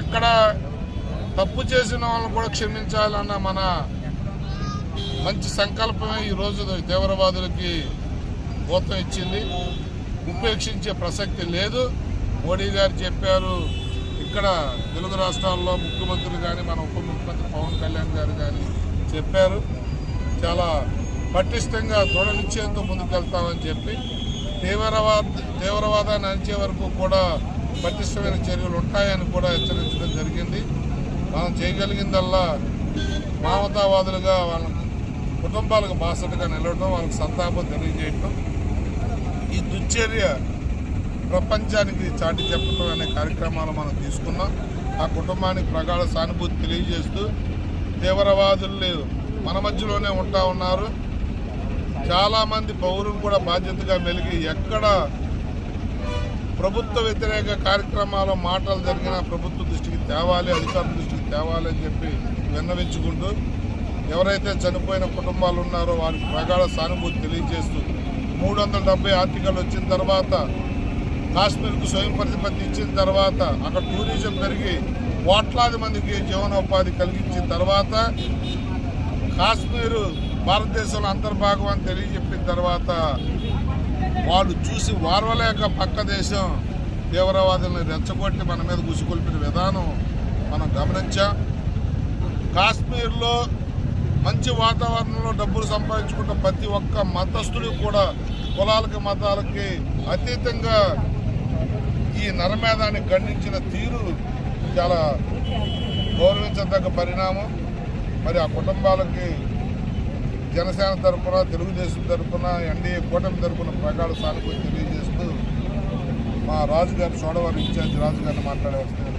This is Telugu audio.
ఎక్కడ తప్పు చేసిన వాళ్ళని కూడా క్షమించాలన్న మన మంచి సంకల్పమే ఈరోజు తీవ్రవాదులకి గోతం ఇచ్చింది. ఉపేక్షించే ప్రసక్తి లేదు. మోడీ గారు చెప్పారు ఇక్కడ తెలుగు రాష్ట్రాల్లో ముఖ్యమంత్రులు కానీ మన ఉప ముఖ్యమంత్రి పవన్ కళ్యాణ్ గారు కానీ చెప్పారు. చాలా పటిష్టంగా దృఢ నిశ్చయంతో ముందుకెళ్తామని చెప్పి తీవ్రవాద తీవ్రవాదాన్ని అణిచే వరకు కూడా పటిష్టమైన చర్యలు ఉంటాయని కూడా హెచ్చరించడం జరిగింది. మనం చేయగలిగిందల్లా మామతావాదులుగా వాళ్ళ కుటుంబాలకు బాసటగా నిలవడం వాళ్ళకి సంతాపం తెలియజేయటం ఈ దుశ్చర్య ప్రపంచానికి చాటి చెప్పడం అనే కార్యక్రమాలు మనం తీసుకున్నాం. ఆ కుటుంబానికి ప్రగాఢ సానుభూతి తెలియజేస్తూ తీవ్రవాదులు మన మధ్యలోనే ఉంటా ఉన్నారు. చాలామంది పౌరులు కూడా బాధ్యతగా మెలిగి ఎక్కడ ప్రభుత్వ వ్యతిరేక కార్యక్రమాలు మాటలు జరిగినా ప్రభుత్వ దృష్టికి తేవాలి అధికారుల దృష్టికి తేవాలి అని చెప్పి విన్నవించుకుంటూ ఎవరైతే చనిపోయిన కుటుంబాలు ఉన్నారో వారికి ప్రగాఢ సానుభూతి తెలియజేస్తూ మూడు వందల డెబ్బై ఆర్టికల్ వచ్చిన తర్వాత కాశ్మీర్కు స్వయం ప్రతిపత్తి ఇచ్చిన తర్వాత అక్కడ టూరిజం పెరిగి కోట్లాది మందికి జీవనోపాధి కలిగించిన తర్వాత కాశ్మీరు భారతదేశంలో అంతర్భాగం అని తెలియజెప్పిన తర్వాత వాళ్ళు చూసి వారవలేక పక్క దేశం తీవ్రవాదులను రెచ్చగొట్టి మన మీద గుసికొల్పిన విధానం మనం గమనించాం. కాశ్మీర్లో మంచి వాతావరణంలో డబ్బులు సంపాదించుకుంటే ప్రతి ఒక్క మతస్థుడు కూడా కులాలకి మతాలకి అతీతంగా ఈ నరమేధాన్ని ఖండించిన తీరు చాలా గౌరవించదగ్గ పరిణామం. మరి ఆ కుటుంబాలకి జనసేన తరఫున తెలుగుదేశం తరఫున ఎన్డీఏ కూటమి తరఫున ప్రగాఢ సానుభూతి తెలియజేస్తూ మా రాజుగారి చోడవరం ఇన్ఛార్జ్ రాజుగారిని మాట్లాడే వస్తుంది